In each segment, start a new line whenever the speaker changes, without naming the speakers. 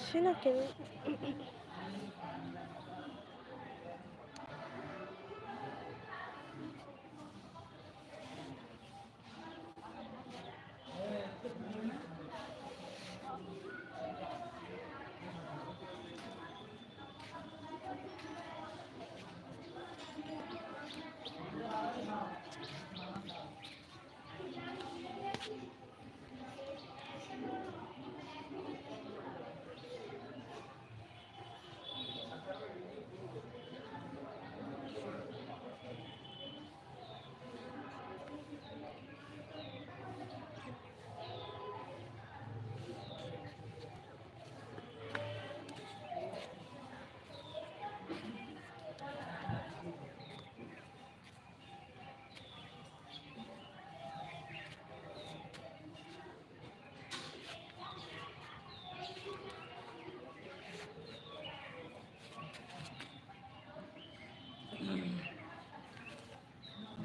আসে না কেন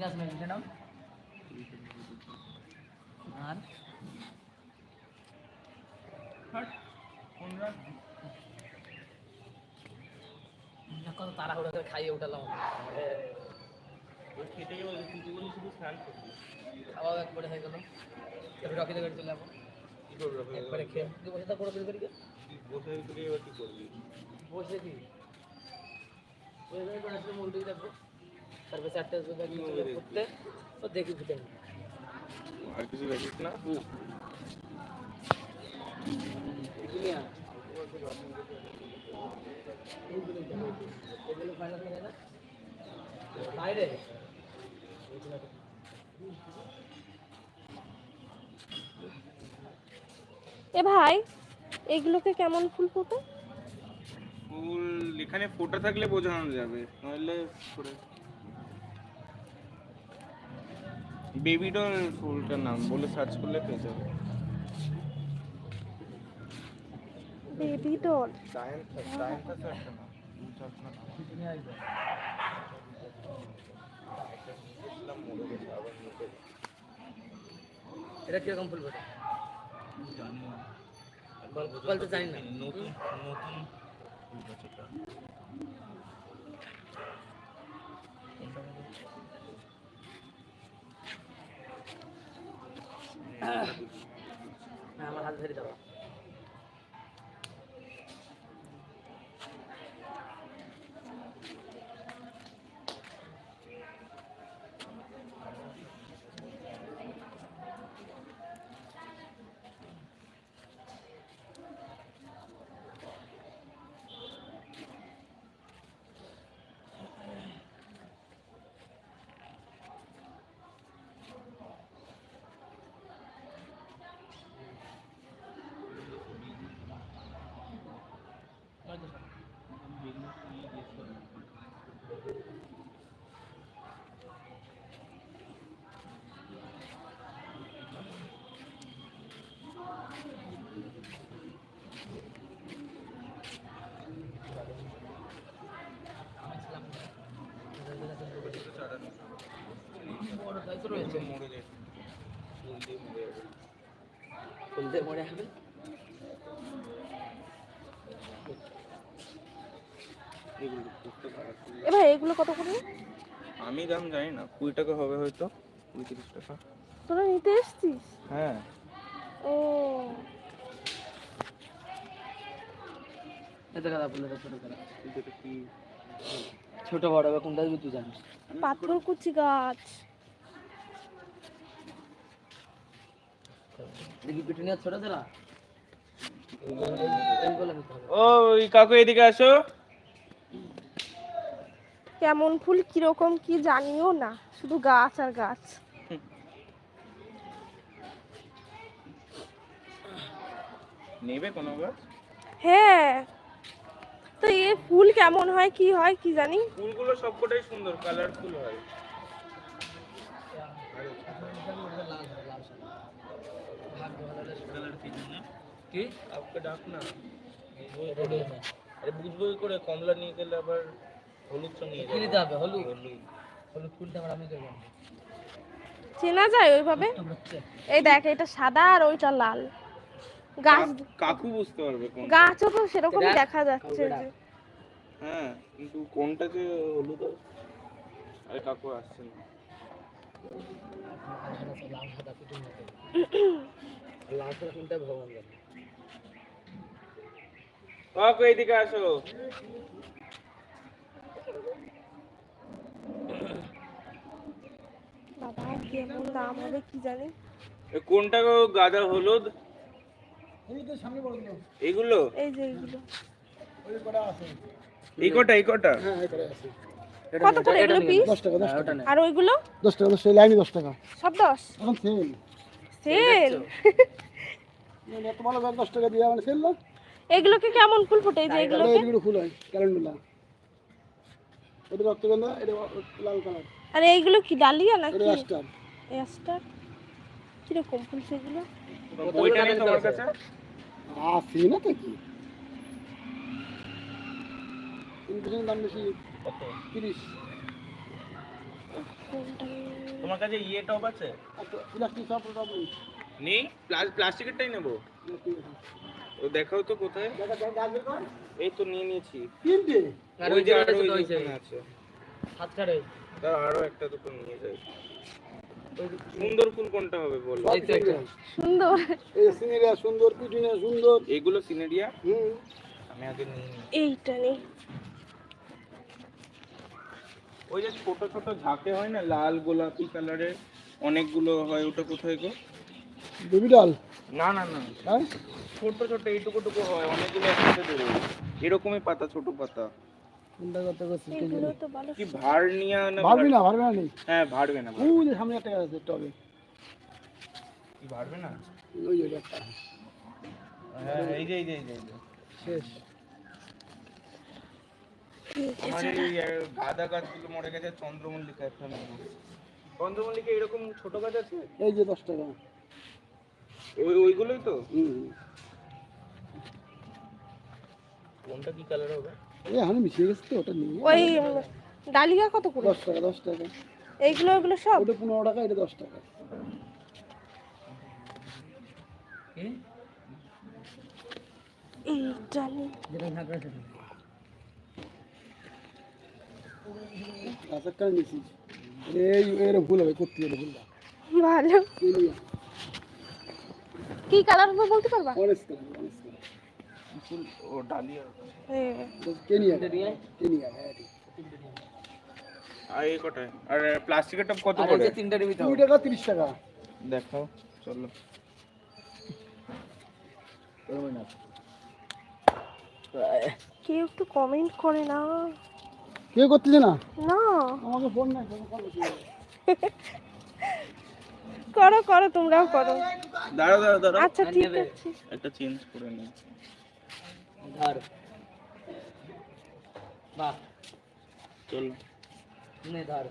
গ্যাস মেরে নাও আর কত তাড়াহুড়ো করে খাইয়ে উঠালাম
বলি শুধু স্নান করবি
খাওয়া একবারে হয়ে গেল রকিতে করে চলে যাব? একবারে খেয়ে বসে থাক করে করি
তুই বসে এবার কি করবি
বসে কি বসে থাক করে আসলে মুলটি দেখব তারপরে চারটে করতে তো দেখি। ভিতরে
আর কিছু দেখিস না?
বাইরে?
এ ভাই এগুলোকে কেমন ফুল ফোটে?
ফুল এখানে ফোটা থাকলে বোঝানো যাবে নইলে করে বেবি ডল ফুলটার নাম বলে সার্চ করলে পেয়ে যাবে।
Baby doll?
মুখে
এটা কীরকম ফুল ফোটে বলতে জানি না।
নতুন নতুন ফুল গাছ এটা।
হ্যাঁ আমার হাত ধরে দাও।
মরে
আসবে
এগুলো বুঝতে পারছি
এ ভাই এগুলো কত করে?
আমি দাম জানি না কুড়ি টাকা হবে হয়তো কুড়ি তিরিশ টাকা।
তোরা নিতে এসছিস?
হ্যাঁ।
ও।
এতে কাদা ফুল এটা ছোট
এটা কি?
ছোট বড় হবে কোনটা তুই জানিস।
পাথরকুচি গাছ।
দেখি পিটুনিয়া ছোট
ও ওই কাকু এদিকে আসো।
কেমন ফুল কীরকম কি জানিও না শুধু গাছ আর গাছ।
নেবে কোনো গাছ?
হ্যাঁ তো এ ফুল কেমন হয় কি হয় কি জানি?
ফুলগুলো সবকটাই সুন্দর কালারফুল হয়।
কি?
আপকে ডাক না। আরে বুঝব করে? কমলা নিয়ে গেলে আবার হলুদ
কি হবে হলুদ।
হলুদ।
হলুদ ফুলটা আমরা আমি দেবো।
চেনা যায় ওইভাবে? এই দেখ এটা সাদা আর ওইটা লাল। গাছ
কাকু বুঝতে পারবে কোন
গাছও তো সেরকমই দেখা যাচ্ছে যে।
হ্যাঁ কিন্তু কোনটা যে হলুদ আরে কাকু আসছে না। কাকু এইদিকে আসো।
বাবা কেমন দাম হবে কি জানি?
কোনটা গো গাদা হলুদ? এগুলো
এই যে এইগুলো।
এই কটা এই কটা?
কত করে? এগুলো পিস
দশ টাকা দশ টাকা।
আর ওইগুলো?
দশ টাকা দশ টাকা লাইনে দশ টাকা।
সব দশ?
এখন সেল
সেল
এত ভালো দাম দশ টাকা দিয়ে মানে সেল না?
এগুলোকে কেমন ফুল ফোটে? এই যে এগুলোকে?
এগুলো ফুল হয় ক্যালেন্ডুলা এটা রক্তগন্ধা এটা লাল কালার
আর এইগুলো কি ডালিয়া নাকি?
এটা স্টার
এস্টার কীরকম ফুল সেগুলো?
বইটা নেই তোমার কাছে?
আসি না তো কি? দাম বেশি তিরিশ।
তোমার কাছে ইয়ে টপ আছে?
প্লাস্টিক সব টপ নেই?
নেই প্লাস্টিকেরটাই নেব। ও দেখাও তো কোথায়। এই তো নিয়ে নিয়েছি।
তিনটে?
ওই
ওই
যে আরও আছে।
রয়েছে
তার আরও একটা দুটো নিয়ে যাই। সুন্দর ফুল কোনটা হবে বলো।
সুন্দর।
এই সিনেরিয়া সুন্দর পিটুনিয়া সুন্দর।
এগুলো সিনেরিয়া?
হুম।
আমি আগে নিয়ে
এইটা নেই।
ওই যে ছোট ছোট ঝাঁকে হয় না লাল গোলাপি কালারের অনেকগুলো হয় ওটা কোথায় গো?
বেবি ডাল
না না না।
হ্যাঁ?
ছোট ছোট এইটুকু টুকু হয় অনেকগুলো একসাথে এরকমই পাতা ছোট পাতা।
কোনটা কত করছে
এগুলো তো ভালো
কি ভার নিয়ে না
ভাববি না ভাববি না নেই
হ্যাঁ ভাড়বে না
ওই যে সামনে একটা গাছ আছে টবে।
কি না?
ওই একটা।
হ্যাঁ এই যে এই যে এই যে, এই যে।
শেষ।
আমার এই গাছগুলো মরে গেছে চন্দ্রমল্লিকা একটা নেব। চন্দ্রমল্লিকা এরকম ছোট গাছ আছে?
এই যে দশ টাকা।
ওই ওইগুলোই তো?
হুম।
কোনটা কি কালার হবে?
এই হানি মিশিয়ে গেছে তো ওটা নিয়ে
ওই ডালিয়া কত করে?
দশ টাকা দশ টাকা।
এইগুলো এগুলো সব?
ওটা পনেরো টাকা এটা দশ টাকা। গাছ একটা মিশিয়ে এই এর ভুল হবে করতে গেলে ভুল।
ভালো কি কালার বলতে পারবা?
অরেঞ্জ কালার অরেঞ্জ কালার
ফুল ও ডালিয়া।
হ্যাঁ।
কেনিয়া। কেনিয়া? হ্যাঁ ঠিক।
আর এই কটায়? আর প্লাস্টিকের টপ কত
আর এই
করে
যে তিনটা নিবি
কুড়ি টাকা তিরিশ টাকা।
দেখাও চলো।
কেউ একটু কমেন্ট করে না।
কেউ করতেছে না?
না।
আমাকে ফোন নাই ফোন করো।
করো করো তোমরাও করো।
দাঁড়াও দাঁড়াও দাঁড়াও।
আচ্ছা ঠিক আছে।
একটা চেঞ্জ করে নিই
ধর বাহ
চলো
নে ধর